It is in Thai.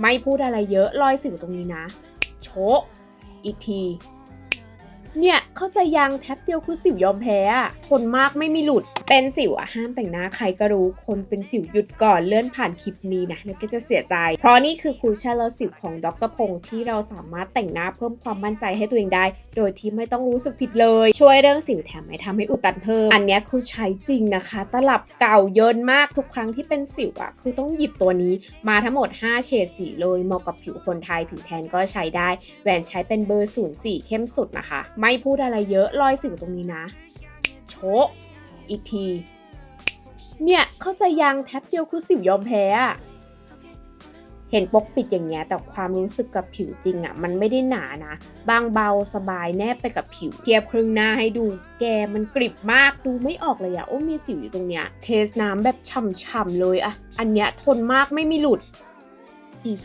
ไม่พูดอะไรเยอะลอยสิวตรงนี้นะ โชะอีกที เนี่ยเข้าใจยังแท็บเดียวคือสิวยอมแพ้อะทนมากไม่มีหลุด เป็นสิวอะห้ามแต่งหน้าใครก็รู้ คนเป็นสิวหยุดก่อนเลื่อนผ่านคลิปนี้นะแล้วก็จะเสียใจ เพราะนี่คือคูชั่นลดสิวของดรพงษ์ที่เราสามารถแต่งหน้าเพิ่มความมั่นใจให้ตัวเองได้ โดยที่ไม่ต้องรู้สึกผิดเลย ช่วยเรื่องสิวแถมไม่ทำให้อุดตันเพิ่ม อันนี้คือใช้จริงนะคะ ตลับเก่าเยินมากทุกครั้งที่เป็นสิวอะคือต้องหยิบตัวนี้มาทั้งหมด 5 เฉดสีเลยเหมาะกับผิวคนไทยผิวแทนก็ใช้ได้แหวนใช้เป็นเบอร์ 04 เข้มสุดนะคะไม่พูดอะไรเยอะรอยสิวตรงนี้นะ โชะอีกที เนี่ยเข้าใจยังแท็บเดียวคือสิวยอมแพ้อะเห็นปกปิดอย่างเงี้ยแต่ความรู้สึกกับผิวจริงอะ่ะ มันไม่ได้หนานะ บางเบาสบายแนบไปกับผิว เทียบครึ่งหน้าให้ดู แกมันกริบมากดูไม่ออกเลยอะโอ้มีสิวอยู่ตรงเนี้ย เทสน้ำแบบฉ่ำๆเลยอะ อันเนี้ยทนมากไม่มีหลุด